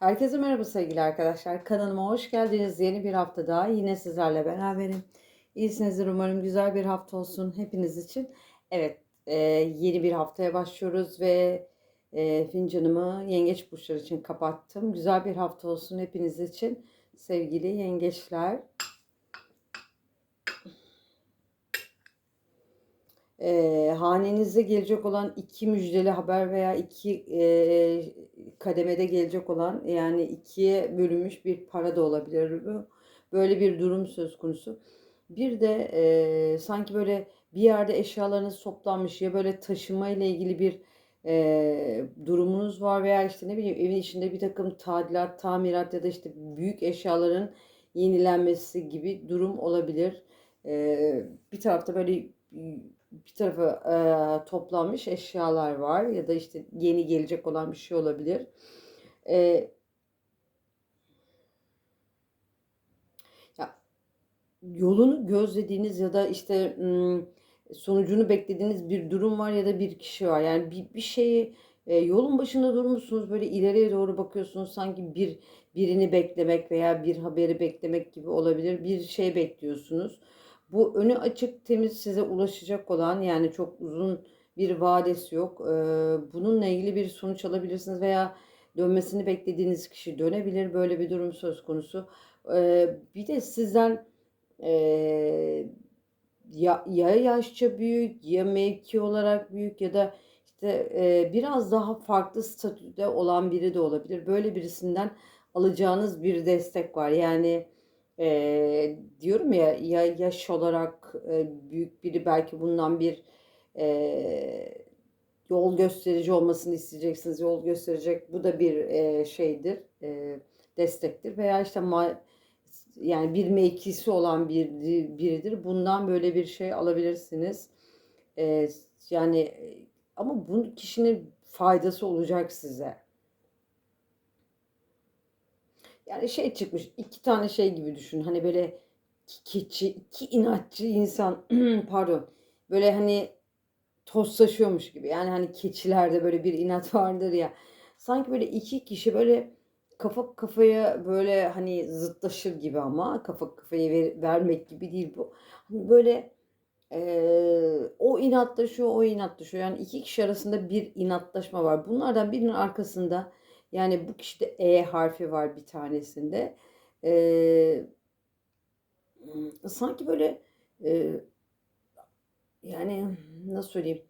Herkese merhaba sevgili arkadaşlar. Kanalıma hoş geldiniz. Yeni bir hafta daha yine sizlerle beraberim. İyisinizdir umarım. Güzel bir hafta olsun hepiniz için. Evet, e, yeni bir haftaya başlıyoruz ve e, fincanımı yengeç burçları için kapattım. Güzel bir hafta olsun hepiniz için sevgili yengeçler. e, hanenize gelecek olan iki müjdeli haber veya iki e, kademede gelecek olan yani ikiye bölünmüş bir para da olabilir. Böyle bir durum söz konusu. Bir de e, sanki böyle bir yerde eşyalarınız toplanmış ya böyle taşıma ile ilgili bir e, durumunuz var veya işte ne bileyim evin içinde bir takım tadilat, tamirat ya da işte büyük eşyaların yenilenmesi gibi durum olabilir. E, bir tarafta böyle bir tarafa e, toplanmış eşyalar var ya da işte yeni gelecek olan bir şey olabilir. E, ya yolunu gözlediğiniz ya da işte sonucunu beklediğiniz bir durum var ya da bir kişi var. Yani bir, bir şeyi e, yolun başında durmuşsunuz böyle ileriye doğru bakıyorsunuz sanki bir birini beklemek veya bir haberi beklemek gibi olabilir. Bir şey bekliyorsunuz bu önü açık temiz size ulaşacak olan yani çok uzun bir vadesi yok. Bununla ilgili bir sonuç alabilirsiniz veya dönmesini beklediğiniz kişi dönebilir. Böyle bir durum söz konusu. Bir de sizden ya, ya yaşça büyük ya mevki olarak büyük ya da işte biraz daha farklı statüde olan biri de olabilir. Böyle birisinden alacağınız bir destek var. Yani e, diyorum ya ya yaş olarak e, büyük biri belki bundan bir e, yol gösterici olmasını isteyeceksiniz. Yol gösterecek bu da bir e, şeydir, e, destektir veya işte ma yani bir mevkisi olan bir biridir. Bundan böyle bir şey alabilirsiniz. E, yani ama bu kişinin faydası olacak size. Yani şey çıkmış iki tane şey gibi düşün. Hani böyle iki keçi, iki inatçı insan pardon. Böyle hani tostlaşıyormuş gibi. Yani hani keçilerde böyle bir inat vardır ya. Sanki böyle iki kişi böyle kafa kafaya böyle hani zıtlaşır gibi ama kafa kafaya ver, vermek gibi değil bu. Hani böyle e, o inatlaşıyor, o inatlaşıyor. Yani iki kişi arasında bir inatlaşma var. Bunlardan birinin arkasında yani bu kişide E harfi var bir tanesinde. Ee, sanki böyle e, yani nasıl söyleyeyim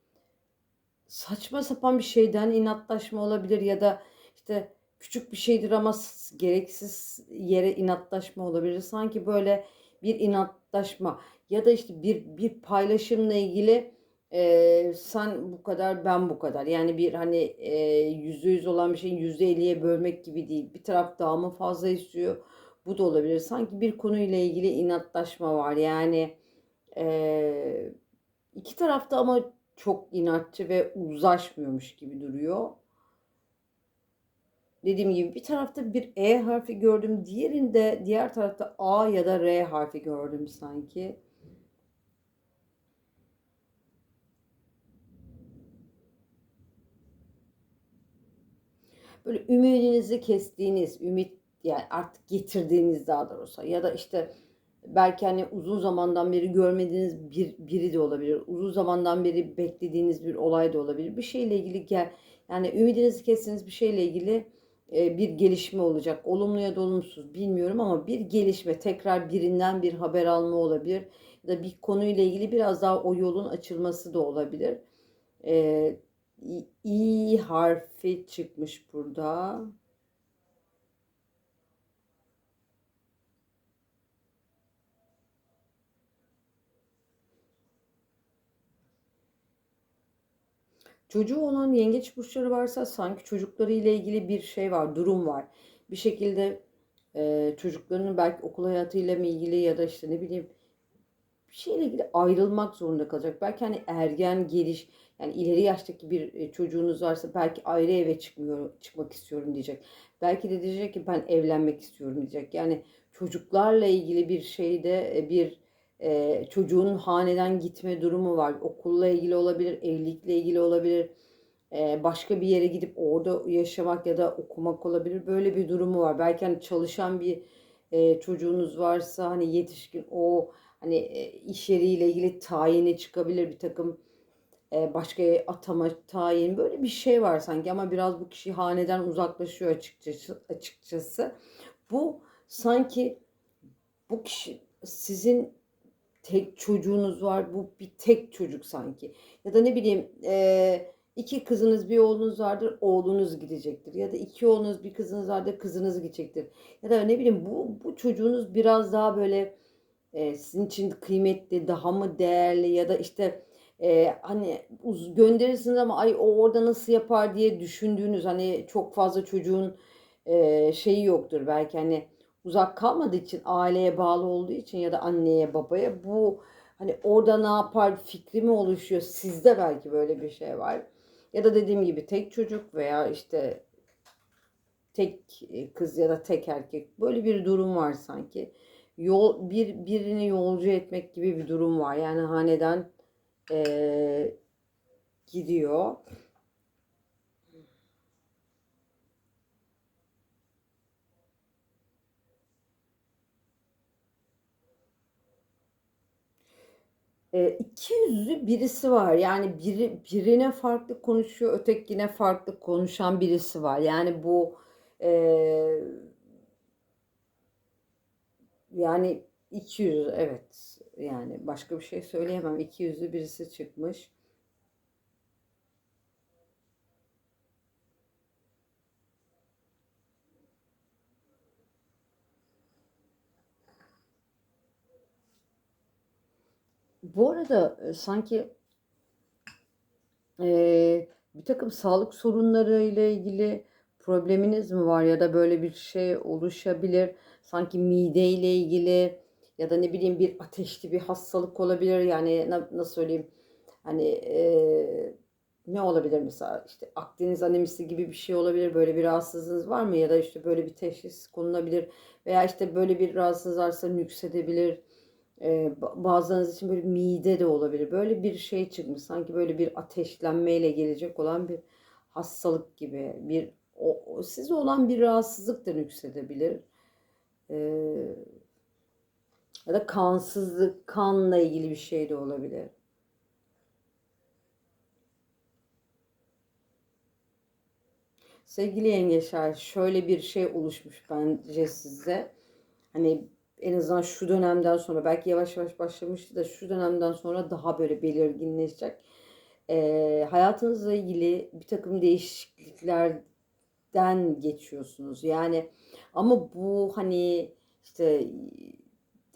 saçma sapan bir şeyden inatlaşma olabilir ya da işte küçük bir şeydir ama gereksiz yere inatlaşma olabilir. Sanki böyle bir inatlaşma ya da işte bir bir paylaşımla ilgili e, sen bu kadar ben bu kadar. Yani bir hani yüzde yüz olan bir şeyin yüzde elliye bölmek gibi değil. Bir taraf daha mı fazla istiyor? Bu da olabilir. Sanki bir konuyla ilgili inatlaşma var. Yani e, iki tarafta ama çok inatçı ve uzlaşmıyormuş gibi duruyor. Dediğim gibi bir tarafta bir E harfi gördüm. Diğerinde diğer tarafta A ya da R harfi gördüm sanki. Böyle ümidinizi kestiğiniz, ümit yani artık getirdiğiniz daha doğrusu ya da işte belki hani uzun zamandan beri görmediğiniz bir biri de olabilir. Uzun zamandan beri beklediğiniz bir olay da olabilir. Bir şeyle ilgili gel yani ümidinizi kestiğiniz bir şeyle ilgili e, bir gelişme olacak. Olumlu ya da olumsuz bilmiyorum ama bir gelişme, tekrar birinden bir haber alma olabilir. Ya da bir konuyla ilgili biraz daha o yolun açılması da olabilir. E, İ harfi çıkmış burada. Çocuğu olan yengeç burçları varsa sanki çocukları ile ilgili bir şey var, durum var. Bir şekilde e, çocuklarının belki okul hayatıyla mı ilgili ya da işte ne bileyim bir şeyle ilgili ayrılmak zorunda kalacak. Belki hani ergen geliş yani ileri yaştaki bir e, çocuğunuz varsa belki ayrı eve çıkmıyor, çıkmak istiyorum diyecek. Belki de diyecek ki ben evlenmek istiyorum diyecek. Yani çocuklarla ilgili bir şeyde e, bir e, çocuğun haneden gitme durumu var. Okulla ilgili olabilir, evlilikle ilgili olabilir. e, başka bir yere gidip orada yaşamak ya da okumak olabilir. Böyle bir durumu var. Belki hani çalışan bir e, çocuğunuz varsa hani yetişkin o hani e, iş yeriyle ilgili tayini çıkabilir bir takım e, başka atama tayin böyle bir şey var sanki ama biraz bu kişi haneden uzaklaşıyor açıkçası açıkçası. Bu sanki bu kişi sizin tek çocuğunuz var. Bu bir tek çocuk sanki. Ya da ne bileyim e, iki kızınız bir oğlunuz vardır. Oğlunuz gidecektir. Ya da iki oğlunuz bir kızınız vardır. Kızınız gidecektir. Ya da ne bileyim bu, bu çocuğunuz biraz daha böyle e, sizin için kıymetli, daha mı değerli ya da işte e, hani gönderirsiniz ama ay o orada nasıl yapar diye düşündüğünüz hani çok fazla çocuğun e, şeyi yoktur belki hani uzak kalmadığı için aileye bağlı olduğu için ya da anneye babaya bu hani orada ne yapar fikri mi oluşuyor sizde belki böyle bir şey var ya da dediğim gibi tek çocuk veya işte tek e, kız ya da tek erkek. Böyle bir durum var sanki. Yol bir birini yolcu etmek gibi bir durum var. Yani haneden e, gidiyor. E, iki yüzlü birisi var. Yani biri birine farklı konuşuyor, ötekine farklı konuşan birisi var. Yani bu e, yani iki yüz evet. Yani başka bir şey söyleyemem. İki yüzlü birisi çıkmış. Bu arada e, sanki e, bir takım sağlık sorunları ile ilgili probleminiz mi var ya da böyle bir şey oluşabilir. Sanki mide ile ilgili ya da ne bileyim bir ateşli bir hastalık olabilir. Yani na- nasıl söyleyeyim? Hani e, ne olabilir mesela işte Akdeniz anemisi gibi bir şey olabilir. Böyle bir rahatsızlığınız var mı? Ya da işte böyle bir teşhis konulabilir. Veya işte böyle bir rahatsız varsa nüksedebilir. Ee, bazılarınız için böyle mide de olabilir. Böyle bir şey çıkmış. Sanki böyle bir ateşlenmeyle gelecek olan bir hastalık gibi. Bir o, o size olan bir rahatsızlık da nüksedebilir. Ee, ya da kansızlık, kanla ilgili bir şey de olabilir. Sevgili yengeçler, şöyle bir şey oluşmuş bence size. Hani en azından şu dönemden sonra belki yavaş yavaş başlamıştı da şu dönemden sonra daha böyle belirginleşecek. Ee, hayatınızla ilgili bir takım değişikliklerden geçiyorsunuz. Yani ama bu hani işte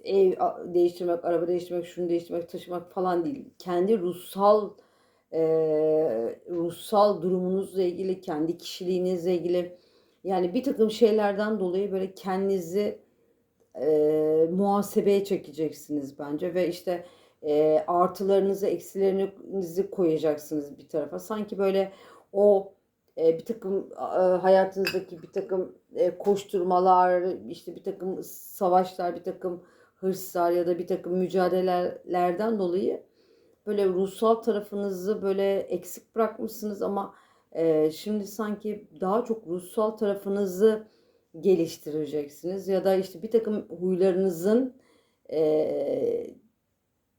ev değiştirmek, araba değiştirmek, şunu değiştirmek, taşımak falan değil. Kendi ruhsal e, ruhsal durumunuzla ilgili, kendi kişiliğinizle ilgili yani bir takım şeylerden dolayı böyle kendinizi e, muhasebeye çekeceksiniz bence ve işte e, artılarınızı, eksilerinizi koyacaksınız bir tarafa. Sanki böyle o e, bir takım e, hayatınızdaki bir takım e, koşturmalar, işte bir takım savaşlar, bir takım hırslar ya da bir takım mücadelelerden dolayı böyle ruhsal tarafınızı böyle eksik bırakmışsınız ama e, şimdi sanki daha çok ruhsal tarafınızı geliştireceksiniz ya da işte bir takım huylarınızın e,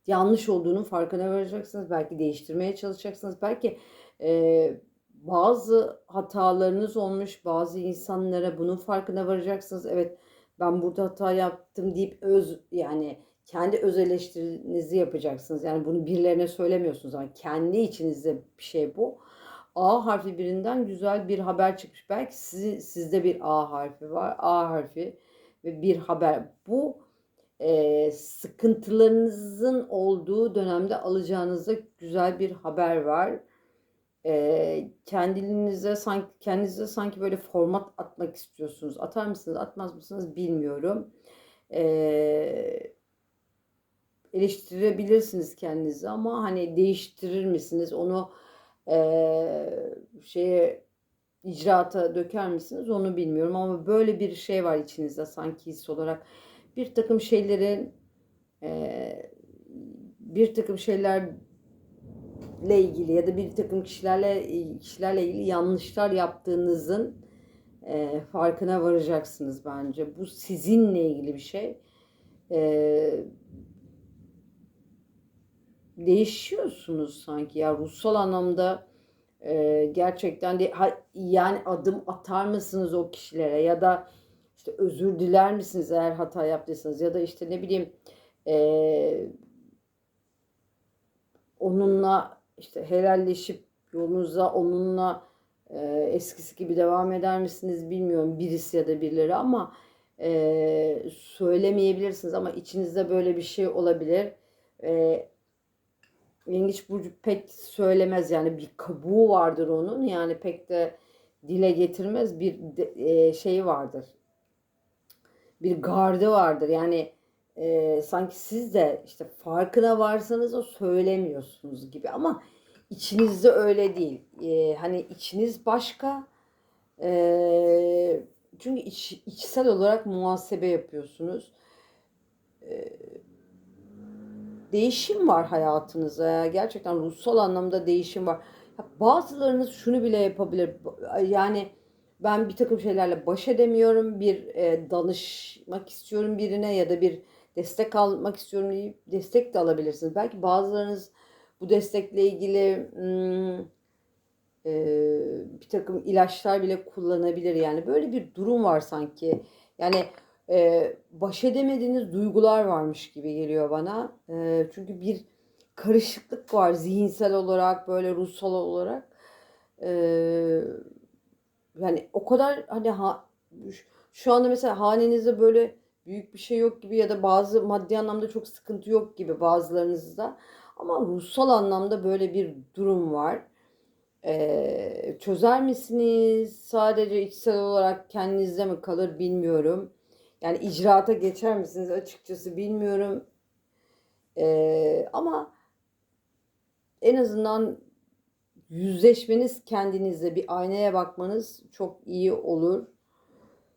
yanlış olduğunun farkına varacaksınız. Belki değiştirmeye çalışacaksınız. Belki e, bazı hatalarınız olmuş, bazı insanlara bunun farkına varacaksınız. Evet ben burada hata yaptım deyip öz yani kendi öz eleştirinizi yapacaksınız. Yani bunu birilerine söylemiyorsunuz ama kendi içinizde bir şey bu. A harfi birinden güzel bir haber çıkmış. Belki sizi, sizde bir A harfi var. A harfi ve bir haber. Bu e, sıkıntılarınızın olduğu dönemde alacağınızda güzel bir haber var. E, kendinize sanki kendinize sanki böyle format atmak istiyorsunuz. Atar mısınız, atmaz mısınız bilmiyorum. E, eleştirebilirsiniz kendinizi ama hani değiştirir misiniz? Onu e, şeye icraata döker misiniz onu bilmiyorum ama böyle bir şey var içinizde sanki his olarak bir takım şeylerin e, bir takım şeyler ile ilgili ya da bir takım kişilerle kişilerle ilgili yanlışlar yaptığınızın e, farkına varacaksınız bence. Bu sizinle ilgili bir şey. E, değişiyorsunuz sanki. Ya ruhsal anlamda e, gerçekten de ha, yani adım atar mısınız o kişilere? Ya da işte özür diler misiniz eğer hata yaptıysanız? Ya da işte ne bileyim e, onunla işte helalleşip yolunuza onunla e, eskisi gibi devam eder misiniz bilmiyorum birisi ya da birileri ama e, söylemeyebilirsiniz ama içinizde böyle bir şey olabilir. E, Yengeç Burcu pek söylemez yani bir kabuğu vardır onun yani pek de dile getirmez bir de, e, şey vardır. Bir gardı vardır yani e, sanki siz de işte farkına varsanız o söylemiyorsunuz gibi ama içinizde öyle değil. E, hani içiniz başka e, çünkü iç, içsel olarak muhasebe yapıyorsunuz. E, değişim var hayatınızda. Gerçekten ruhsal anlamda değişim var. Bazılarınız şunu bile yapabilir. Yani ben bir takım şeylerle baş edemiyorum. Bir e, danışmak istiyorum birine ya da bir destek almak istiyorum deyip destek de alabilirsiniz. Belki bazılarınız bu destekle ilgili hmm, e, bir takım ilaçlar bile kullanabilir. Yani böyle bir durum var sanki. Yani e, baş edemediğiniz duygular varmış gibi geliyor bana. E, çünkü bir karışıklık var zihinsel olarak böyle ruhsal olarak. E, yani o kadar hani ha, şu anda mesela hanenizde böyle büyük bir şey yok gibi ya da bazı maddi anlamda çok sıkıntı yok gibi bazılarınızda. Ama ruhsal anlamda böyle bir durum var. Ee, çözer misiniz? Sadece içsel olarak kendinizde mi kalır bilmiyorum. Yani icraata geçer misiniz açıkçası bilmiyorum. Ee, ama en azından yüzleşmeniz kendinizle bir aynaya bakmanız çok iyi olur.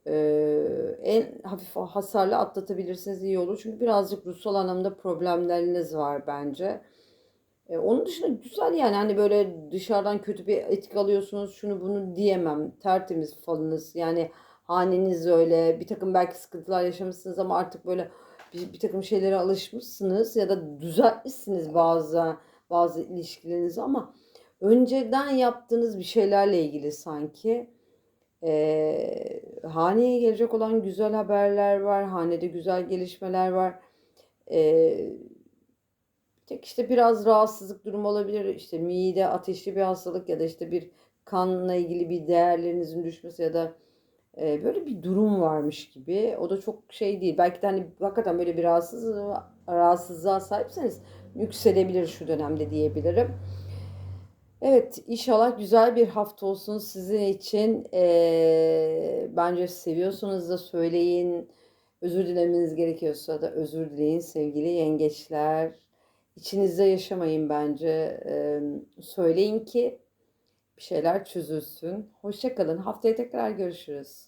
Ee, en hafif hasarlı atlatabilirsiniz iyi olur. Çünkü birazcık ruhsal anlamda problemleriniz var bence. Ee, onun dışında güzel yani hani böyle dışarıdan kötü bir etki alıyorsunuz şunu bunu diyemem. Tertemiz falınız yani haneniz öyle bir takım belki sıkıntılar yaşamışsınız ama artık böyle bir, bir takım şeylere alışmışsınız ya da düzeltmişsiniz bazı bazı ilişkilerinizi ama önceden yaptığınız bir şeylerle ilgili sanki e, haneye gelecek olan güzel haberler var. Hanede güzel gelişmeler var. E, tek işte biraz rahatsızlık durumu olabilir. İşte mide ateşli bir hastalık ya da işte bir kanla ilgili bir değerlerinizin düşmesi ya da e, böyle bir durum varmış gibi. O da çok şey değil. Belki de hani hakikaten böyle bir rahatsız, rahatsızlığa sahipseniz yükselebilir şu dönemde diyebilirim. Evet, inşallah güzel bir hafta olsun sizin için. Ee, bence seviyorsunuz da söyleyin. Özür dilemeniz gerekiyorsa da özür dileyin sevgili yengeçler. İçinizde yaşamayın bence. Ee, söyleyin ki bir şeyler çözülsün. Hoşçakalın. Haftaya tekrar görüşürüz.